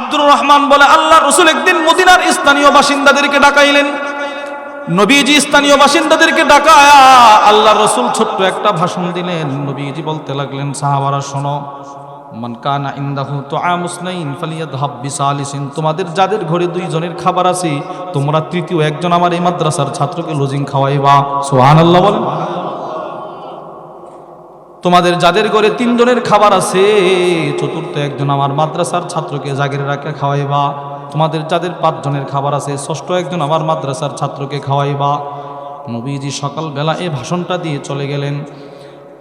আব্দুর রহমান বলে, আল্লাহ রসুল একদিন মদিনার স্থানীয় বাসিন্দাদেরকে ডাকাইলেন। নবীজি স্থানীয় বাসিন্দাদেরকে ডাকায়া আল্লাহ রসুল ছোট্ট একটা ভাষণ দিলেন। নবীজি বলতে লাগলেন, সাহাবারা, শোনো তো তোমাদের যাদের ঘরে দুইজনের খাবার আছে, তোমরা তৃতীয় একজন আমার এই মাদ্রাসার ছাত্রকে লজিং খাওয়াইবা। সোহান আল্লাহ বলেন। তোমাদের যাদের ঘরে তিনজনের খাবার আছে, চতুর্থ একজন আমার মাদ্রাসার ছাত্রকে জাগির রাখে খাওয়াইবা। তোমাদের যাদের পাঁচজনের খাবার আছে, ষষ্ঠ একজন আমার মাদ্রাসার ছাত্রকে খাওয়াইবা। নবীজি সকালবেলা এই ভাষণটা দিয়ে চলে গেলেন।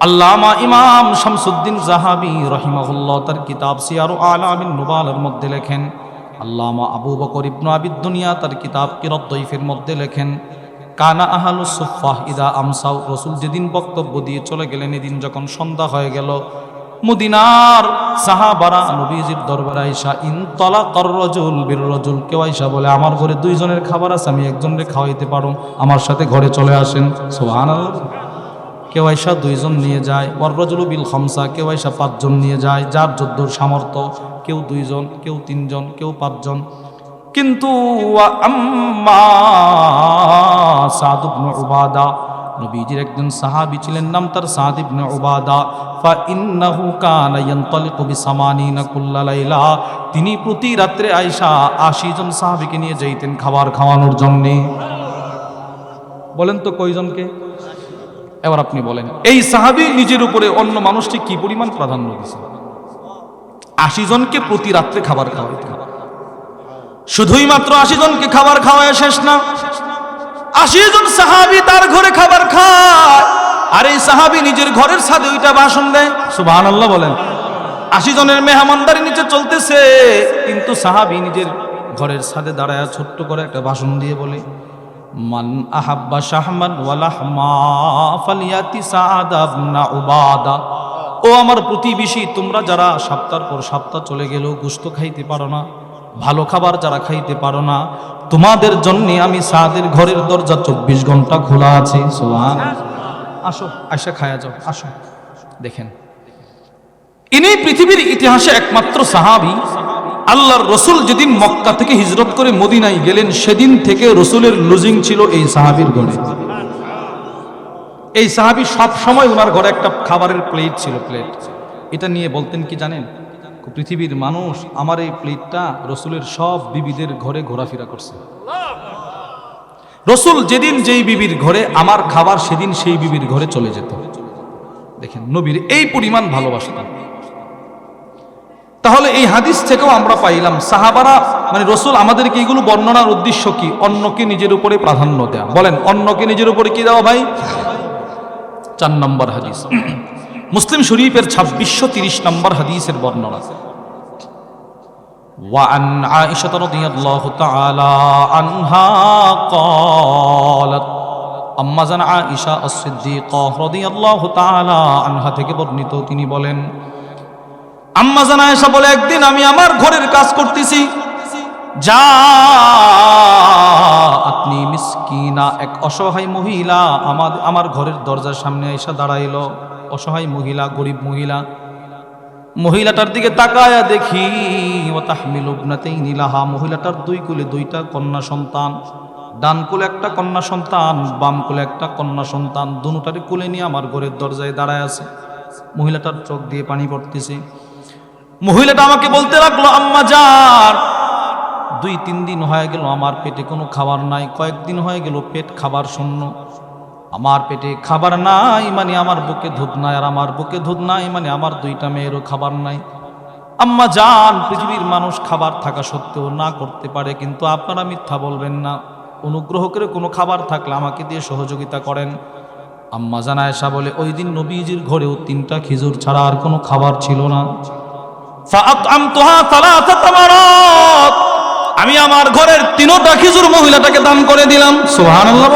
আল্লামা ইমাম শামসুদ্দিন জাহাবি রহিমাহুল্লাহ তার কিতাব সিয়ারু আলামিন নুবালের মধ্যে লেখেন। আল্লামা আবু বকর ইবনু আবিদ দুনিয়া তার কিতাব কিরদ্দইফের মধ্যে লেখেন। কানা আহালু সুফাহ ইদা আমসাউ। রসুল যেদিন বক্তব্য দিয়ে চলে গেলেন, এদিন যখন সন্ধ্যা হয়ে গেল, মদিনার সাহাবারা নবীজির দরবারে আইসা ইনতলা কর রজুল বীর রজুল। কেউ আইসা বলে, আমার ঘরে দুইজনের খাবার আছে, আমি একজনকে খাওয়াইতে পারো আমার সাথে ঘরে চলে আসেন। সোহান কেউ আইসা দুইজন নিয়ে যায় ওয়াররজুল বিল খমসা। কেউ আইসা পাঁচজন নিয়ে যায়, যার যদ্দুর সামর্থ্য। কেউ দুইজন, কেউ তিনজন, কেউ পাঁচজন। কিন্তু ওয়া আম্মা সাদ উবাদা, নবীজির একজন সাহাবী ছিলেন নাম তার সাদ ইবনে উবাদা ফা ইন্নাহু কানা ইয়ানতালিকু বিসামানিনা কুল্লা লাইলা, তিনি প্রতি রাত্রে আয়েশা 80 জন সাহাবীকে নিয়ে যাইতেন খাবার খাওয়ানোর জন্য। বলেন তো কয়জনকে? এবার আপনি বলেন, এই সাহাবী নিজের উপরে অন্য মানুষটি কি পরিমাণ প্রাধান্য দিয়েছে আশি জনকে প্রতি রাত্রে খাবার খাওয়াইতেন। শুধুই মাত্র আশি জনকে খাবার খাওয়ায় শেষ না। আশি জন সাহাবি তার ঘরে খাবার খায়। আর এই সাহাবি নিজের ঘরের ছাদে ওইটা ভাষণ দেয়। সুবাহ আল্লাহ বলেন। আশি জনের মেহমানদারি নিচে চলতেছে। কিন্তু সাহাবি নিজের ঘরের ছাদে দাঁড়ায় ছোট্ট করে একটা ভাষণ দিয়ে বলে, মান আহাব্বা শাহমান ওয়ালাহমা ফালিয়াতি সাআদাবনা উবাদা। ও আমার প্রতিবেশী, তোমরা যারা সপ্তাহ পর সপ্তাহ চলে গেলেও গুস্ত খাইতে পারো না। ভালো খাবার যারা খাইতে পারো না, তোমাদের জন্যে আমি সাদের ঘরের দরজা চব্বিশ ঘণ্টা খোলা আছে। সোহান আসো আয়সা খায়া যাও, আসো। দেখেন। ইনি পৃথিবীর ইতিহাসে একমাত্র সাহাবি। আল্লাহর রসুল যেদিন মক্কা থেকে হিজরত করে মদিনায় গেলেন, সেদিন থেকে রসুলের লুজিং ছিল এই সাহাবির ঘরে। এই সাহাবি সব সময় ওনার ঘরে একটা খাবারের প্লেট ছিল, প্লেট। এটা নিয়ে বলতেন কি জানেন? পৃথিবীর মানুষ আমার এই প্লেটটা রসুলের সব বিবিদের ঘরে ঘোরাফেরা করছে। রসুল যেদিন যেই বিবির ঘরে, আমার খাবার সেদিন সেই বিবির ঘরে চলে যেত। দেখেন, নবীর এই পরিমাণ ভালোবাসতাম তাহলে এই হাদিস থেকেও আমরা পাইলাম, সাহাবারা মানে রসুল আমাদেরকে এইগুলো বর্ণনার উদ্দেশ্য কি? অন্যকে নিজের উপরে প্রাধান্য দেয়া। বলেন, অন্যকে নিজের উপরে কি দেওয়া ভাই? চার নম্বর হাদিস। মুসলিম শরীফের ছাব্বিশশো তিরিশ নম্বর হাদিসের বর্ণনা وعن عائشة رضي الله تعالى عنها قالت আম্মা জান আয়েশা as-সিদ্দিকা রাদিয়াল্লাহু তাআলা আনহা থেকে বর্ণিত তিনি বলেন আম্মা জান আয়েশা বলে একদিন আমি আমার ঘরের কাজ করতেছি যা আপনি মিসকিনা, এক অসহায় মহিলা আমার আমার ঘরের দরজার সামনে এসে দাঁড়াইলো। অসহায় মহিলা, গরিব মহিলা। মহিলাটার দিকে তাকায়া দেখি ও তাহমিল উবনাতেই নীলাহা মহিলাটার দুই কুলে দুইটা কন্যা সন্তান। ডান কুলে একটা কন্যা সন্তান, বাম কুলে একটা কন্যা সন্তান। দুটারে কুলে নিয়ে আমার ঘরের দরজায় দাঁড়ায় আছে। মহিলাটার চোখ দিয়ে পানি পড়তেছে। মহিলাটা আমাকে বলতে লাগল, আম্মা যার দুই, তিন দিন হয়ে গেল, আমার পেটে কোনো খাবার নাই। কয়েকদিন হয়ে গেল, পেট খাবার শূন্য। আমার পেটে খাবার নাই মানে আমার বুকে দুধ নাই, আর আমার বুকে দুধ নাই মানে আমার দুইটা মেয়েরও খাবার নাই। আম্মা যান পৃথিবীর মানুষ খাবার থাকা সত্ত্বেও না করতে পারে, কিন্তু আপনারা মিথ্যা বলবেন না। অনুগ্রহ করে কোনো খাবার থাকলে আমাকে দিয়ে সহযোগিতা করেন। আম্মা জান আয়সা বলে, ওই দিন নবীজির ঘরেও তিনটা খিজুর ছাড়া আর কোনো খাবার ছিল না। ফাআতআমতুহা সালাসাত আমি আমার ঘরের তিনোটা খিজুর মহিলাটাকে দান করে দিলাম। সুবহানাল্লাহ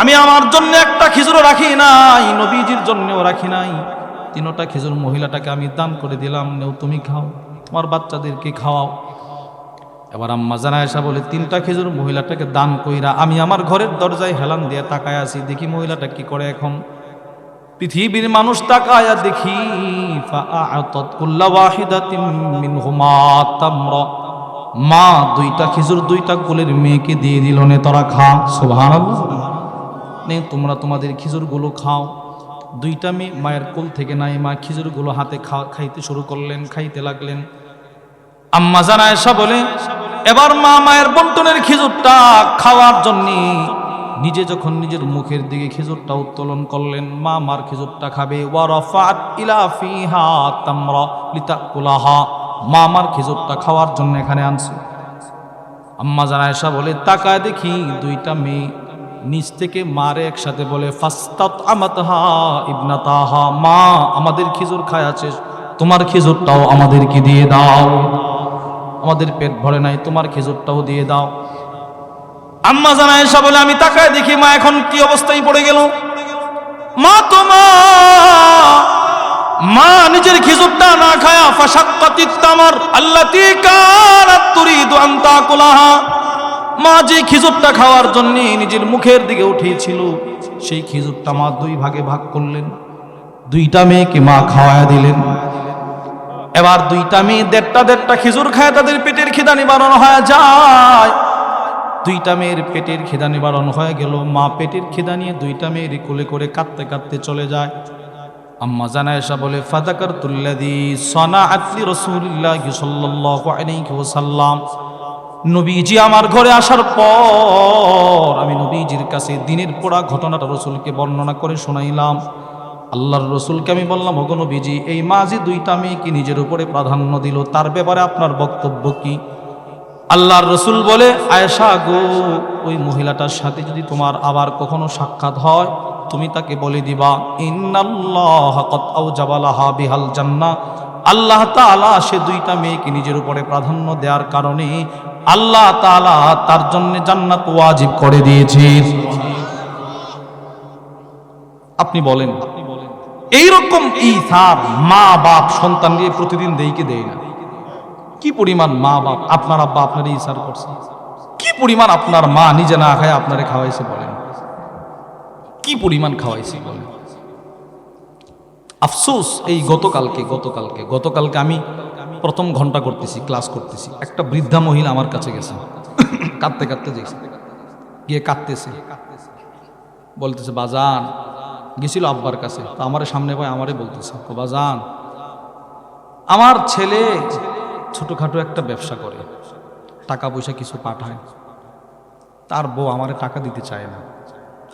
আমি আমার জন্য একটা খিজুরও রাখি নাই, নবীজির জন্যও রাখি নাই। তিনোটা খেজুর মহিলাটাকে আমি দান করে দিলাম, নেও তুমি খাও, তোমার বাচ্চাদেরকে খাওয়াও। এবার আম্মা জানা এসা বলে, তিনটা খেজুর মহিলাটাকে দান কইরা আমি আমার ঘরের দরজায় হেলান দিয়ে তাকায় আছি, দেখি মহিলাটা কি করে এখন? পৃথিবীর মানুষ তাকায়া দেখি মা দুইটা খেজুর, দুইটা কোলের মেয়েকে দিয়ে দিল, নে তোরা খা। সুবহানাল্লাহ। নে, তোমরা তোমাদের খেজুরগুলো খাও। দুইটা মেয়ে মায়ের কোল থেকে নাই, মা খেজুরগুলো হাতে খা- খাইতে শুরু করলেন, খাইতে লাগলেন। আম্মা জানা এসা বলে, এবার মা মায়ের বন্টনের খেজুরটা খাওয়ার জন্য। নিজে যখন নিজের মুখের দিকে খেজুরটা উত্তোলন করলেন, মা মার খেজুরটা খাবে। ওয়ারাফাত ইলা ফিহা তামরা লিতাকুলাহা। মা আমার খেজুরটা খাওয়ার জন্য এখানে আনছে। আম্মা জানা এসা বলে, তাকায় দেখি দুইটা মেয়ে নিচ থেকে মারে একসাথে বলে, ফাস্তাত আমাতহা ইবনাতাহা মা আমাদের খেজুর খায় আছে, তোমার খেজুরটাও আমাদেরকে দিয়ে দাও। আমাদের পেট ভরে নাই, তোমার খেজুরটাও দিয়ে দাও। আম্মা জানা এসা বলে, আমি তাকায় দেখি, মা এখন কি অবস্থায় পড়ে গেল? মা তো মা নিজের খেজুরটা না খায়া ফাশাক্কাতিত তামার আল্লাতি কানাত তুরিদু আন তাকুলাহা মা যে খেজুরটা খাওয়ার জন্য নিজের মুখের দিকে উঠিয়েছিল, সেই খেজুরটা মা দুই ভাগে ভাগ করলেন। দুইটা মেয়েকে মা খাওয়ায়া দিলেন। এবার দুইটা মেয়ে দেড়টা দেড়টা খেজুর খায়, তাদের পেটের খিদা নিবারণ হয়ে যায়। দুইটা মেয়ের পেটের খিদা নিবারণ হয়ে গেল। মা পেটের খিদা নিয়ে দুইটা মেয়ের কোলে করে কাঁদতে কাঁদতে চলে যায়। আম্মা জানা এসা বলে ফাদাকার তুল্লাদি সনা আতলি রসুল্লাহ সাল্লাল্লাহু আলাইহি নবীজি আমার ঘরে আসার পর আমি নবীজির কাছে দিনের পোড়া ঘটনাটা রসুলকে বর্ণনা করে শোনাইলাম। আল্লাহর রসুলকে আমি বললাম, ওগো নবীজি, এই মাঝে দুইটা মেয়েকে নিজের উপরে প্রাধান্য দিল, তার ব্যাপারে আপনার বক্তব্য কি? আল্লাহর রসুল বলে, আয়েশা গো, ওই মহিলাটার সাথে যদি তোমার আবার কখনো সাক্ষাৎ হয় তুমি তাকে বলে দিবা বিহাল জান্নাহ। আল্লাহ তাআলা সে দুইটা মেয়েকে নিজের উপরে প্রাধান্য দেওয়ার কারণে আল্লাহ তাআলা তার জন্য জান্নাত ওয়াজিব করে দিয়েছে। আপনি বলেন এই রকম ইসার মা বাপ সন্তান দিয়ে প্রতিদিন দেইকে দেয় না। কি পরিমাণ মা বাপ আপনার আব্বা আপনার ইসার করছে? কি পরিমাণ আপনার মা নিজে না খায় আপনারে খাওয়াইছে বলেন? কি পরিমাণ খাওয়াইছি বলেন? আফসোস, এই গতকালকে গতকালকে গতকালকে আমি প্রথম ঘণ্টা করতেছি, ক্লাস করতেছি। একটা বৃদ্ধা মহিলা আমার কাছে গেছে। কাঁদতে কাঁদতে গেছে গিয়ে কাঁদতেছে। বলতেছে, বাজান। গেছিল আব্বার কাছে। তো আমার সামনে ভাই আমারে বলতেছে, ও বাজান, আমার ছেলে ছোটখাটো একটা ব্যবসা করে। টাকা পয়সা কিছু পাঠায়। তার বউ আমারে টাকা দিতে চায় না।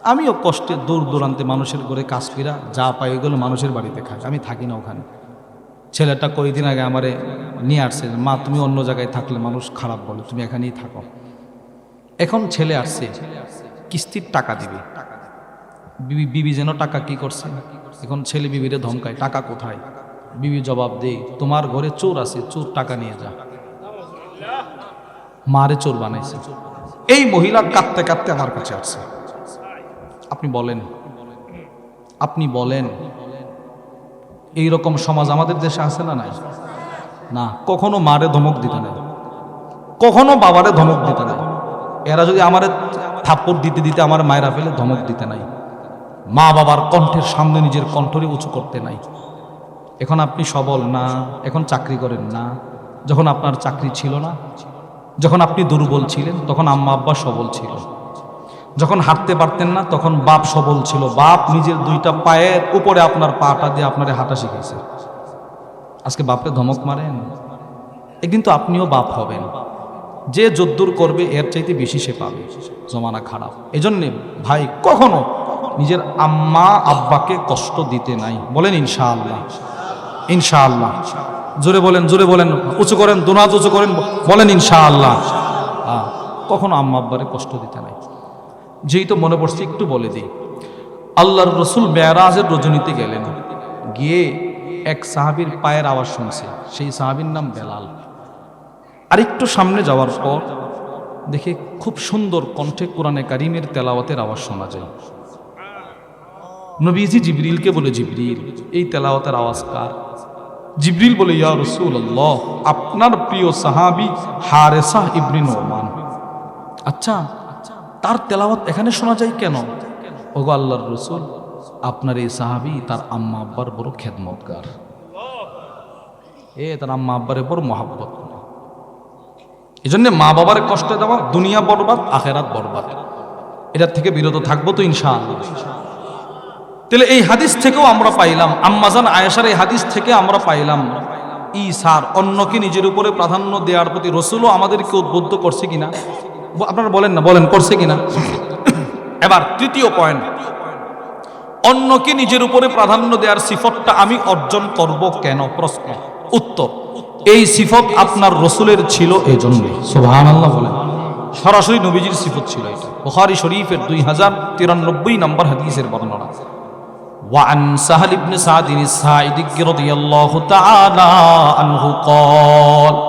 আমিও কষ্টে দূর দূরান্তে মানুষের ঘরে কাজ ফিরা, যা পাই ওগুলো মানুষের বাড়িতে খাই। আমি থাকি না ওখানে। ছেলেটা কয়েকদিন আগে আমারে নিয়ে আসছে, মা তুমি অন্য জায়গায় থাকলে মানুষ খারাপ বলে, তুমি এখানেই থাকো। এখন ছেলে আসছে, কিস্তির টাকা দিবে। বিবি বিবি যেন টাকা কি করছে? এখন ছেলে বিবিরে ধমকায়, টাকা কোথায়? বিবি জবাব দেই তোমার ঘরে চোর আছে, চোর টাকা নিয়ে যা। মারে চোর বানাইছে। এই মহিলা কাঁদতে কাঁদতে আমার কাছে আসছে। আপনি বলেন। আপনি বলেন। এই রকম সমাজ আমাদের দেশে আছে না নাই? না, কখনো মারে ধমক দিতে নাই। কখনো বাবারে ধমক দিতে নাই। এরা যদি আমারে থাপ্পড় দিতে দিতে আমার মায়েরা ফেলে ধমক দিতে নাই। মা বাবার কণ্ঠের সামনে নিজের কণ্ঠরে উঁচু করতে নাই। এখন আপনি সবল না, এখন চাকরি করেন না, যখন আপনার চাকরি ছিল না, যখন আপনি দুর্বল ছিলেন, তখন আম্মা আব্বা সবল ছিল। যখন হাঁটতে পারতেন না, তখন বাপ সবল ছিল। বাপ নিজের দুইটা পায়ের উপরে আপনার পাটা দিয়ে আপনারে হাঁটা শিখেছে আজকে বাপকে ধমক মারেন। একদিন তো আপনিও বাপ হবেন। যে যদ্দূর করবে, এর চাইতে বেশি সে পাবে। জমানা খারাপ। এজন্যে ভাই, কখনো নিজের আম্মা, আব্বাকে কষ্ট দিতে নাই। বলেন ইনশাআল্লাহ। ইনশাআল্লাহ। জোরে বলেন জোরে বলেন। উঁচু করেন, দোনাজ উঁচু করেন, বলেন ইনশাআল্লাহ। কখনো আম্মা, আব্বারে কষ্ট দিতে নাই। যেই তো মনে পড়ছে, একটু বলে দিই। আল্লাহর রসুল মেয়ারাজের রজনীতে গেলেন। গিয়ে এক সাহাবীর পায়ের আওয়াজ শুনছে। সেই সাহাবীর নাম বেলাল। আর একটু সামনে যাওয়ার পর দেখে খুব সুন্দর কণ্ঠে কোরআনে কারিমের তেলাওয়াতের আওয়াজ শোনা যায়। নবীজি জিবরিলকে বলে, জিবরিল, এই তেলাওয়াতের আওয়াজ কার? জিবরিল বলে, ইয়া রসুল আপনার প্রিয় সাহাবি হারেসাহ ইবরিন ওমান আচ্ছা তার তেলাওয়াত এখানে শোনা যায় কেন? ওগো আল্লাহর রসুল, আপনার এই সাহাবি তার আম্মা আব্বার বড় খেদমতগার। এ, তার আম্মা আব্বারে বড় মহাব্বত। এই জন্য মা বাবার কষ্ট দেওয়া দুনিয়া বরবাদ, আখেরাত বরবাদ। এটার থেকে বিরত থাকব তো ইনশাআল্লাহ। তাহলে এই হাদিস থেকেও আমরা পাইলাম আম্মাজান আয়েশার এই হাদিস থেকে আমরা পাইলাম ই সার অন্যকে নিজের উপরে প্রাধান্য দেওয়ার প্রতি রসুলও আমাদেরকে উদ্বুদ্ধ করছে কিনা? আপনারা বলেন না বলেন করছে কিনা এবার তৃতীয় পয়েন্ট অন্যকে নিজের উপরে প্রাধান্য দেওয়ার সিফতটা আমি অর্জন করব কেন প্রশ্ন উত্তর এই সিফত আপনার রসুলের ছিল এই জন্যই সোভান আল্লাহ বলেন সরাসরি নবীজির সিফত ছিল এটা বুখারী শরীফের দুই হাজার তিরানব্বই নম্বর হাদিসের বর্ণনা وعن سهل بن سعد الساعدي رضي الله تعالى عنه قال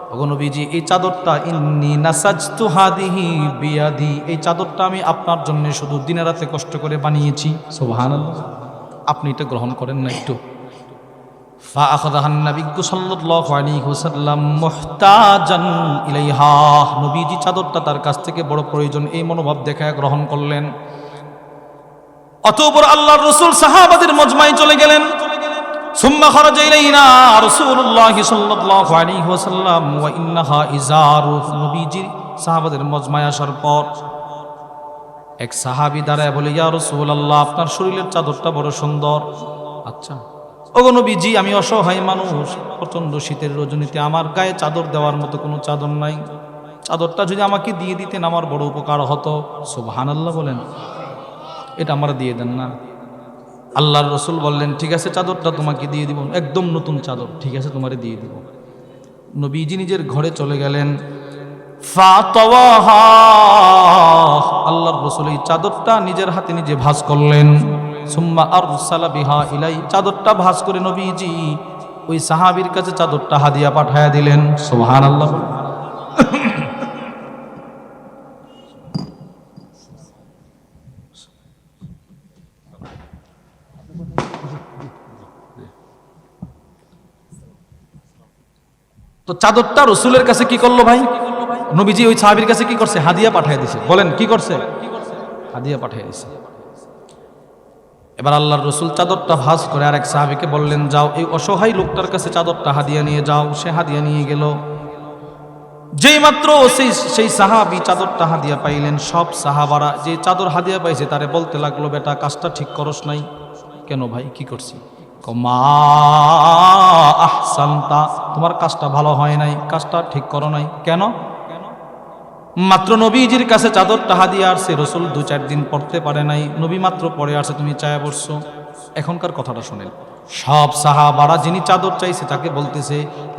নবীজি, এই চাদরটা ইন্নি নাসাজতু হাদিহি বিয়াদি, এই চাদরটা আমি আপনার জন্য শুধু দিনে রাতে কষ্ট করে বানিয়েছি। সুবহানাল্লাহ। আপনি এটা গ্রহণ করেন না একটু। নবীজি, চাদরটা তার কাছ থেকে বড় প্রয়োজন, এই মনোভাব দেখায় গ্রহণ করলেন। অতঃপর আল্লাহ রসুল সাহাবাদের মজমায় চলে গেলেন। ثم خرج إلينا رسول الله صلى الله عليه وسلم وإنها إزار নবীজি সাহাবাদের মজমায় আসার পর এক সাহাবী দাঁড়ায় বলে ইয়া রাসূলুল্লাহ আপনার শরীরের চাদরটা বড় সুন্দর আচ্ছা ওগো নবীজি আমি অসহায় মানুষ প্রচন্ড শীতের রজনীতে আমার গায়ে চাদর দেওয়ার মতো কোনো চাদর নাই চাদরটা যদি আমাকে দিয়ে দিতেন আমার বড় উপকার হতো সুবহানাল্লাহ বলেন এটা আমরা দিয়ে দেন না আল্লাহর রসুল বললেন, ঠিক আছে, চাদরটা তোমাকে দিয়ে দিব। একদম নতুন চাদর, ঠিক আছে, তোমারে দিয়ে দিব। নবীজি নিজের ঘরে চলে গেলেন। আল্লাহর রসুল এই চাদরটা নিজের হাতে নিজে ভাঁজ করলেন। সুম্মা আরসালা বিহা ইলাই, চাদরটা ভাঁজ করে নবীজি ওই সাহাবীর কাছে চাদরটা হাদিয়া পাঠায়া দিলেন। সুবহানাল্লাহ। তো চাদরটা রসুলের কাছে কি করল ভাই? নবীজি ওই সাহাবির কাছে কি করছে? হাদিয়া পাঠিয়ে দিছে। বলেন, কি করছে? হাদিয়া পাঠিয়ে দিছে। এবার আল্লাহর রসুল চাদরটা ভাঁজ করে আরেক সাহাবিকে বললেন, যাও, এই অসহায় লোকটার কাছে চাদরটা হাদিয়া নিয়ে যাও। সে হাদিয়া নিয়ে গেল। যেই মাত্র সেই সেই সাহাবি চাদরটা হাদিয়া পাইলেন, সব সাহাবারা যে চাদর হাদিয়া পাইছে, তারে বলতে লাগল, বেটা, কাজটা ঠিক করস নাই। কেন ভাই? কি করছি? তোমার কাজটা ভালো হয় নাই, কাজটা ঠিক করো নাই। কেন? মাত্র নবীজির কাছে চাদর চাদরটা হাদিয়া আসছে, রসুল দু চার দিন পড়তে পারে নাই, নবী মাত্র পড়ে আসছে, তুমি চায় বসছো এখনকার কথাটা শোনেন। সব সাহাবারা যিনি চাদর চাইছে, তাকে বলতেছে,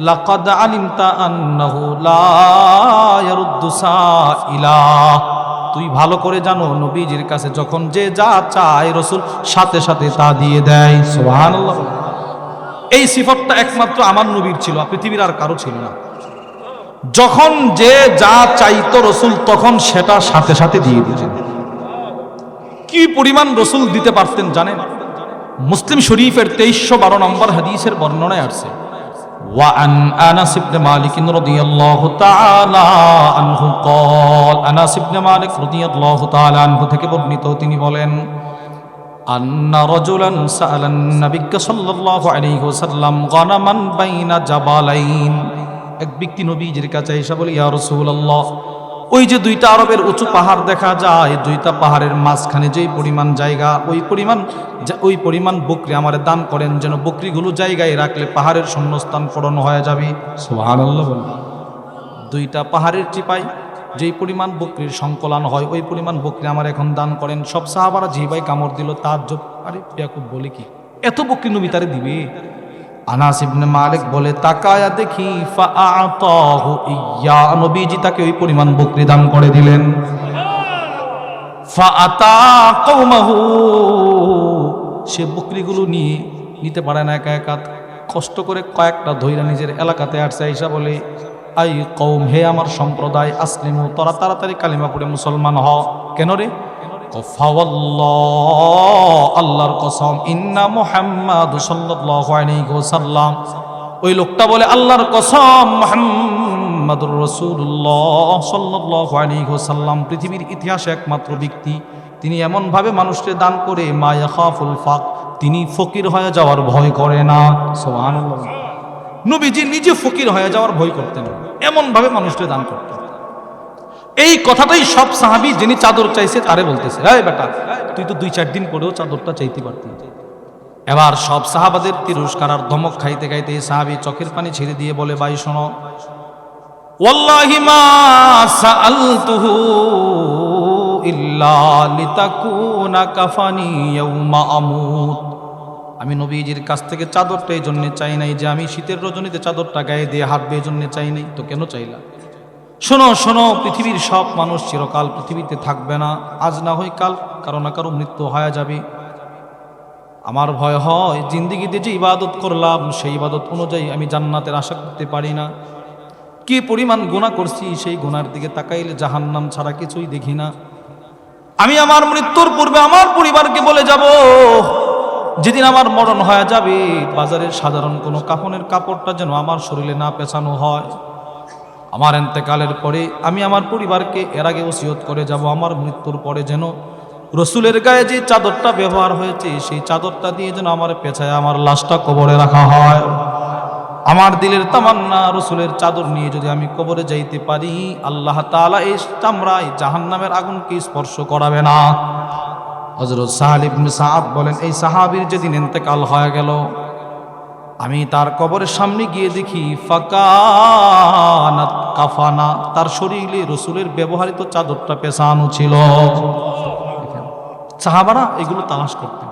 লাকাদ আলিমতা আন্নাহু লা ইয়ারুদ্দু সাইলা। তুই ভালো করে জানো, নবীজির কাছে যখন যে যা চায় রসুল সাথে সাথে তা দিয়ে দেয়। সুবহানাল্লাহ। এই সিফতটা একমাত্র আমার নবীর ছিল পৃথিবীর আর কারও ছিল না। যখন যে যা চাইতো রসুল তখন সেটা সাথে সাথে দিয়ে দিতেন। কি পরিমাণ রসুল দিতে পারতেন জানেন? মুসলিম শরীফের তেইশশো বারো নম্বর হাদিসের বর্ণনায় আসছে وعن انس بن مالك رضي الله تعالى عنه قال انس بن مالك رضي الله تعالى عنه থেকে বর্ণিত তিনি বলেন أن رجلا سأل النبي صلى الله عليه وسلم غنما بين جبلين এক ব্যক্তি নবীজির কাছে এসে বলে ইয়া রাসূলুল্লাহ ওই যে দুইটা আরবের উঁচু পাহাড় দেখা যায় দুইটা পাহাড়ের মাঝখানে যেই পরিমাণ জায়গা ওই পরিমাণ যা- ওই পরিমাণ বকরি আমার দান করেন যেন বকরিগুলো জায়গায় রাখলে পাহাড়ের শূন্যস্থান পূরণ হয়ে যাবে। দুইটা পাহাড়ের চিপাই যেই পরিমাণ বকরির সংকলন হয় ওই পরিমাণ বকরি আমার এখন দান করেন। সব সাহাবারা জিবাই কামড় দিল তার আরে ইয়াকুব বলে কি? এত বকরি নবী তারে দিবে? আনাস ইবনে মালিক বলে, তাকায়া দেখি ইয়া। নবীজি তাকে ওই পরিমাণ বকরি দান করে দিলেন। সে বকরিগুলো নিয়ে নিতে পারে না একা একা। কষ্ট করে কয়েকটা ধৈরা নিজের এলাকাতে আসছে, আইসা বলে, আই কৌম হে আমার সম্প্রদায়, আসলিমু, তোরা তাড়াতাড়ি কালিমা পড়ে মুসলমান হ। কেন রে? আল্লাহর কসম, ইন্না মুহাম্মাদু ওয়াসাল্লাম। ওই লোকটা বলে, আল্লাহর কসম, মুহাম্মাদুর আলাইহি ওয়াসাল্লাম, পৃথিবীর ইতিহাসে একমাত্র ব্যক্তি। তিনি এমন ভাবে মানুষকে দান করে, মা ইয়াখাফুল ফাক, তিনি ফকির হয়ে যাওয়ার ভয় করে না। সুবহানাল্লাহ। নবীজি নিজে ফকির হয়ে যাওয়ার ভয় করতেন। এমন ভাবে মানুষকে দান করতেন। এই কথাটাই সব সাহাবি যিনি চাদর চাইছে তারে বলতেছে, এই বেটা, তুই তো দুই চার দিন পরেও চাদরটা চাইতে পারতি। এবার সব সাহাবাদের তিরস্কার আর ধমক খাইতে খাইতে এই সাহাবি চোখের পানি ছেড়ে দিয়ে বলে, ভাই, শোনো, ওয়াল্লাহি মা সাআলতুহু ইল্লা লিতাকুনা কাফানি ইয়াউমা আমুত। আমি নবীজির কাছ থেকে চাদরটা এই জন্য চাই নাই যে আমি শীতের রজনীতে চাদরটা গায়ে দিয়ে হাঁটবে এই জন্য চাই নাই, তো কেন চাইলা? শোনো শোনো, পৃথিবীর সব মানুষ চিরকাল পৃথিবীতে থাকবে না। আজ না হয় কাল, কারও না কারও মৃত্যু হয়ে যাবে। আমার ভয় হয়, জিন্দিগিতে যে ইবাদত করলাম, সেই ইবাদত অনুযায়ী আমি জান্নাতের আশা করতে পারি না। কি পরিমাণ গুণা করছি, সেই গুনার দিকে তাকাইলে জাহান্নাম ছাড়া কিছুই দেখি না। আমি আমার মৃত্যুর পূর্বে আমার পরিবারকে বলে যাব, যেদিন আমার মরণ হয়ে যাবে, বাজারের সাধারণ কোনো কাপনের কাপড়টা যেন আমার শরীরে না পেছানো হয়। আমার এন্তেকালের পরে আমি আমার পরিবারকে এর আগে ওসিয়ত করে যাব। আমার মৃত্যুর পরে যেন রসুলের গায়ে যে চাদরটা ব্যবহার হয়েছে, সেই চাদরটা দিয়ে যেন আমার পেছায় আমার লাশটা কবরে রাখা হয়। আমার দিলের তামান্না রসুলের চাদর নিয়ে যদি আমি কবরে যাইতে পারি, আল্লাহ তাআলা এই চামড়ায় জাহান্নামের আগুনকে স্পর্শ করাবে না। হজরত সাহাল ইবনে সাহাব বলেন, এই সাহাবীর যেদিন ইন্তেকাল হয়ে গেল আমি তার কবরের সামনে গিয়ে দেখি, ফাকানাত কাফানা, তার শরীরে রসুলের ব্যবহারিত চাদরটা পেছানো ছিল। সাহাবারা এগুলো তালাশ করতেন।